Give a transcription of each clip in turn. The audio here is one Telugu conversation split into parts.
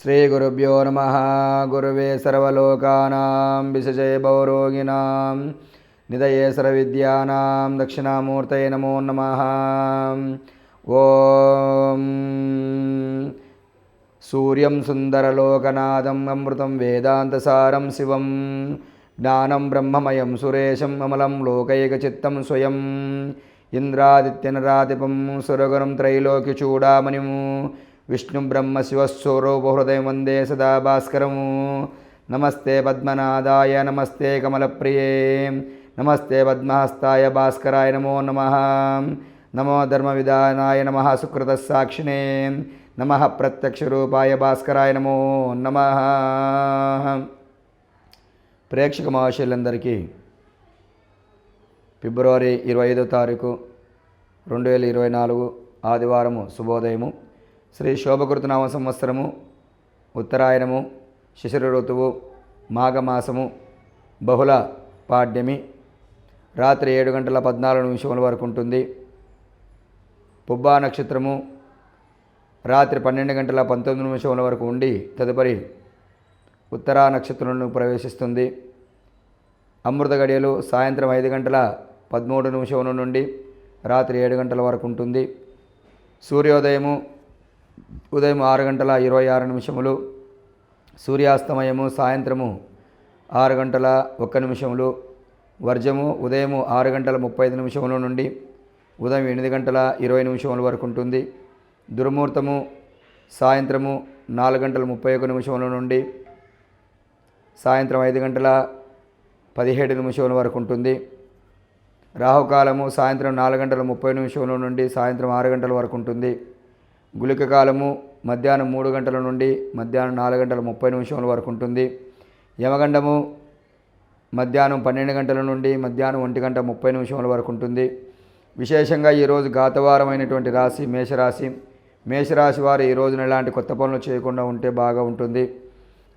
శ్రీగురుభ్యో నమ గురువే సర్వలోకానాం విశజయ భౌరోగిణాం నిదయే సర్వవిద్యానాం దక్షిణామూర్తయ నమో నమ ఓం సూర్యం సుందరలోకనాదం అమృతం వేదాంతసారం శివం జ్ఞానం బ్రహ్మమయం సురేశం అమలం లోకైకచిత్తం స్వయం ఇంద్రాదిత్యనరాతిపం సురగురం త్రైలోకి చూడామణిము విష్ణు బ్రహ్మ శివస్వరూపహృదయం వందే సదా భాస్కరము నమస్తే పద్మనాదాయ నమస్తే కమలప్రియే. నమస్తే పద్మహస్తాయ భాస్కరాయ నమో నమ. నమో ధర్మవిధానాయ నమ సుకృత సాక్షిణే నమ ప్రత్యక్షరూపాయ భాస్కరాయ నమో నమ. ప్రేక్షక మహాశయులందరికీ ఫిబ్రవరి ఇరవై ఐదో తారీఖు రెండు వేల ఇరవై నాలుగు ఆదివారము శుభోదయము. శ్రీ శోభకృతనామ సంవత్సరము ఉత్తరాయణము శిశిర ఋతువు మాఘమాసము బహుళ పాడ్యమి రాత్రి ఏడు గంటల పద్నాలుగు నిమిషముల వరకు ఉంటుంది. పుబ్బా నక్షత్రము రాత్రి పన్నెండు గంటల పంతొమ్మిది నిమిషముల వరకు ఉండి తదుపరి ఉత్తరా నక్షత్రంలో ప్రవేశిస్తుంది. అమృత గడియలు సాయంత్రం ఐదు గంటల పదమూడు నిమిషముల నుండి రాత్రి ఏడు గంటల వరకు ఉంటుంది. సూర్యోదయము ఉదయం ఆరు గంటల ఇరవై ఆరు నిమిషములు సూర్యాస్తమయము సాయంత్రము ఆరు గంటల ఒక్క నిమిషములు వర్జము ఉదయము ఆరు గంటల ముప్పై ఐదు నిమిషముల నుండి ఉదయం ఎనిమిది గంటల ఇరవై నిమిషముల వరకు ఉంటుంది. దుర్ముహూర్తము సాయంత్రము నాలుగు గంటల ముప్పై ఒక నిమిషముల నుండి సాయంత్రం ఐదు గంటల పదిహేడు నిమిషముల వరకు ఉంటుంది. రాహుకాలము సాయంత్రం నాలుగు గంటల ముప్పై నిమిషముల నుండి సాయంత్రం ఆరు గంటల వరకు ఉంటుంది. గుళిక కాలము మధ్యాహ్నం మూడు గంటల నుండి మధ్యాహ్నం నాలుగు గంటల ముప్పై నిమిషముల వరకు ఉంటుంది. యమగండము మధ్యాహ్నం పన్నెండు గంటల నుండి మధ్యాహ్నం ఒంటి గంట ముప్పై నిమిషముల వరకు ఉంటుంది. విశేషంగా ఈరోజు గాతవారమైనటువంటి రాశి మేషరాశి. మేషరాశి వారు ఈ రోజున ఎలాంటి కొత్త పనులు చేయకుండా ఉంటే బాగా ఉంటుంది.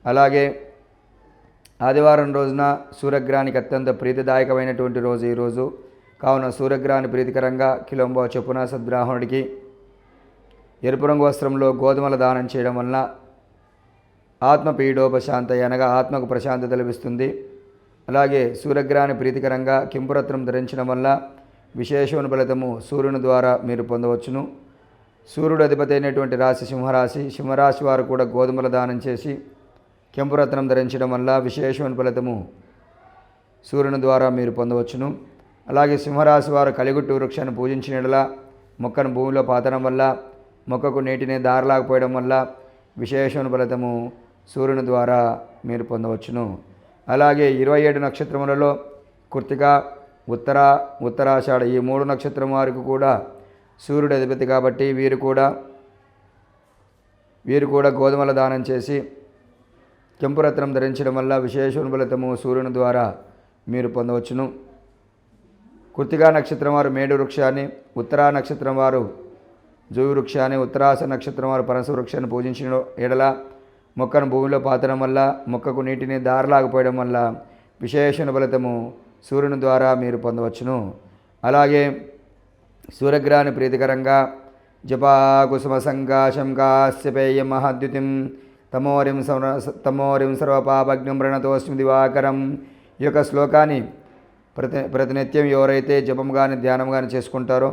అలాగే ఆదివారం రోజున సూర్యగ్రహానికి అత్యంత ప్రీతిదాయకమైనటువంటి రోజు ఈరోజు కావున సూర్యగ్రహాన్ని ప్రీతికరంగా కిలోంబో చొప్పున సద్బ్రాహ్మణుడికి ఎరుపు రంగు వస్త్రంలో గోధుమల దానం చేయడం వలన ఆత్మ పీడోపశాంత అనగా ఆత్మకు ప్రశాంతత లభిస్తుంది. అలాగే సూర్యగ్రహాన్ని ప్రీతికరంగా కింపురత్నం ధరించడం వల్ల విశేషమైన ఫలితము సూర్యుని ద్వారా మీరు పొందవచ్చును. సూర్యుడు అధిపతి అయినటువంటి రాశి సింహరాశి సింహరాశి వారు కూడా గోధుమల దానం చేసి కెంపురత్నం ధరించడం వల్ల విశేషమైన ఫలితము సూర్యుని ద్వారా మీరు పొందవచ్చును. అలాగే సింహరాశి వారు కలిగుట్టు వృక్షాన్ని పూజించినట్లా మొక్కను భూమిలో పాతడం వల్ల మొక్కకు నీటిని దారలాకపోయడం వల్ల విశేషమైన ఫలితము సూర్యుని ద్వారా మీరు పొందవచ్చును. అలాగే ఇరవై ఏడు నక్షత్రములలో కృతిక ఉత్తర ఉత్తరాషాఢ ఈ మూడు నక్షత్రం వారికి కూడా సూర్యుడు అధిపతి కాబట్టి వీరు కూడా వీరు కూడా గోధుమల దానం చేసి కెంపురత్నం ధరించడం వల్ల విశేషణ ఫలితము సూర్యుని ద్వారా మీరు పొందవచ్చును. కృతికా నక్షత్రం వారు మేడు వృక్షాన్ని ఉత్తరా నక్షత్రం వారు జోవివృక్షాన్ని ఉత్తరాస నక్షత్రం వారు పనస వృక్షాన్ని పూజించిన ఎడల మొక్కను భూమిలో పాతడం వల్ల మొక్కకు నీటిని దారలాగపోయడం వల్ల విశేషణ ఫలితము సూర్యుని ద్వారా మీరు పొందవచ్చును. అలాగే సూర్యగ్రహాన్ని ప్రీతికరంగా జపాకుసుమ సంకాశం కాశ్యపేయ మహాద్యుతిం తమోరిం సర్వ తమోరిం సర్వపాపజ్ఞం ప్రణతోస్మి దివాకరం. ఈ యొక్క శ్లోకాన్ని ప్రతి ప్రతినిత్యం ఎవరైతే జపం కానీ ధ్యానం కానీ చేసుకుంటారో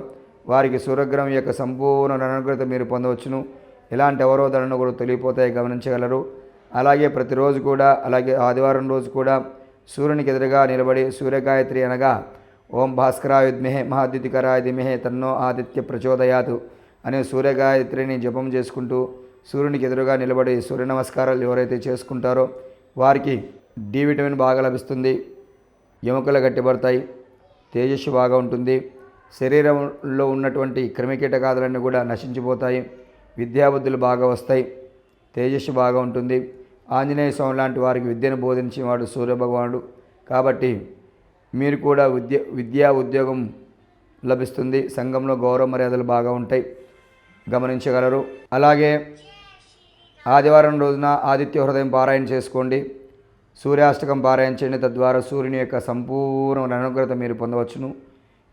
వారికి సూర్యగ్రహం యొక్క సంపూర్ణ అనుగ్రత మీరు పొందవచ్చును. ఎలాంటి అవరోధాలను కూడా తొలిగిపోతాయి గమనించగలరు. అలాగే ప్రతిరోజు కూడా అలాగే ఆదివారం రోజు కూడా సూర్యునికి ఎదురుగా నిలబడి సూర్యగాయత్రి అనగా ఓం భాస్కరాయ విద్మహే తన్నో ఆదిత్య ప్రచోదయాతు అనే సూర్యగాయత్రిని జపం చేసుకుంటూ సూర్యునికి ఎదురుగా నిలబడి సూర్య నమస్కారాలు ఎవరైతే చేసుకుంటారో వారికి డి విటమిన్ బాగా లభిస్తుంది. ఎముకలు గట్టిపడతాయి. తేజస్సు బాగా ఉంటుంది. శరీరంలో ఉన్నటువంటి క్రిమికీటకాదులన్నీ కూడా నశించిపోతాయి. విద్యాబుద్ధులు బాగా వస్తాయి. తేజస్సు బాగా ఉంటుంది. ఆంజనేయ స్వామి లాంటి వారికి విద్యను బోధించేవాడు సూర్యభగవానుడు. కాబట్టి మీరు కూడా విద్య విద్యా ఉద్యోగం లభిస్తుంది. సంఘంలో గౌరవ మర్యాదలు బాగా ఉంటాయి. గమనించగలరు. అలాగే ఆదివారం రోజున ఆదిత్య హృదయం పారాయణ చేసుకోండి. సూర్యాష్టకం పారాయణ చేయండి. తద్వారా సూర్యుని యొక్క సంపూర్ణ అనుగ్రత మీరు పొందవచ్చును.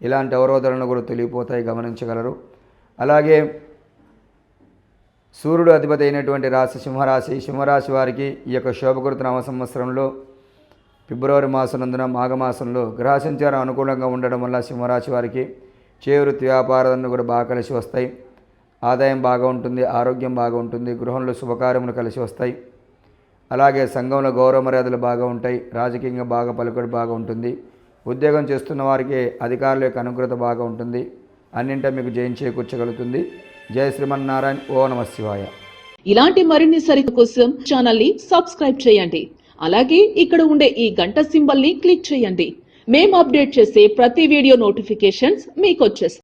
ఇలాంటి అవరోధాలను కూడా తెలియపోతాయి గమనించగలరు. అలాగే సూర్యుడు అధిపతి అయినటువంటి రాశి సింహరాశి సింహరాశి వారికి ఈ యొక్క శోభకృత నవ సంవత్సరంలో ఫిబ్రవరి మాసనందున మాఘమాసంలో గ్రహ సంచారం అనుకూలంగా ఉండడం వల్ల సింహరాశి వారికి చేవృత్తి వ్యాపారాలను కూడా బాగా కలిసి వస్తాయి. ఆదాయం బాగా ఉంటుంది ఆరోగ్యం బాగా ఉంటుంది గృహంలో శుభకార్యములు కలిసి వస్తాయి. అలాగే సంఘంలో గౌరవ మర్యాదలు బాగా ఉంటాయి రాజకీయంగా బాగా పలుకుడు బాగా ఉంటుంది. ఉద్యోగం చేస్తున్న వారికి అధికారుల యొక్క అనుగ్రత బాగా ఉంటుంది. అన్నింటా మీకు జయం చేకూర్చగలుగుతుంది. జయ శ్రీమన్నారాయణ. ఓ నమ శివాయ. ఇలాంటి మరిన్ని సరిత కోసం ఛానల్ని సబ్స్క్రైబ్ చేయండి. అలాగే ఇక్కడ ఉండే ఈ గంట సింబల్ని క్లిక్ చేయండి. మేము అప్డేట్ చేసే ప్రతి వీడియో నోటిఫికేషన్స్ మీకు వచ్చేస్తాయి